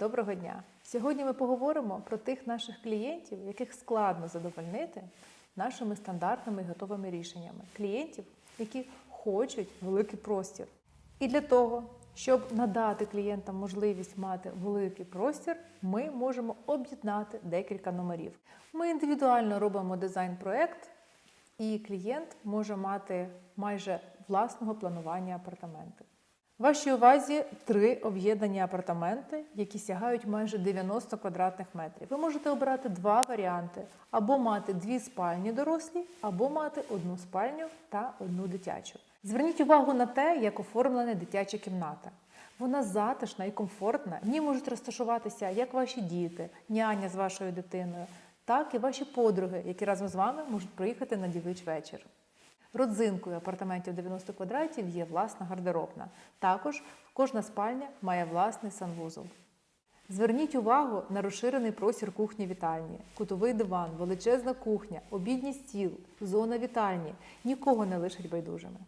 Доброго дня! Сьогодні ми поговоримо про тих наших клієнтів, яких складно задовольнити нашими стандартними і готовими рішеннями. Клієнтів, які хочуть великий простір. І для того, щоб надати клієнтам можливість мати великий простір, ми можемо об'єднати декілька номерів. Ми індивідуально робимо дизайн-проект, і клієнт може мати майже власного планування апартаменти. Вашій увазі три об'єднані апартаменти, які сягають майже 90 квадратних метрів. Ви можете обрати два варіанти: або мати дві спальні дорослі, або мати одну спальню та одну дитячу. Зверніть увагу на те, як оформлена дитяча кімната. Вона затишна і комфортна. В ній можуть розташуватися як ваші діти, няня з вашою дитиною, так і ваші подруги, які разом з вами можуть приїхати на дівич вечір. Родзинкою апартаментів 90 квадратів є власна гардеробна. Також кожна спальня має власний санвузол. Зверніть увагу на розширений простір кухні вітальні, кутовий диван, величезна кухня, обідній стіл, зона вітальні. Нікого не лишать байдужими.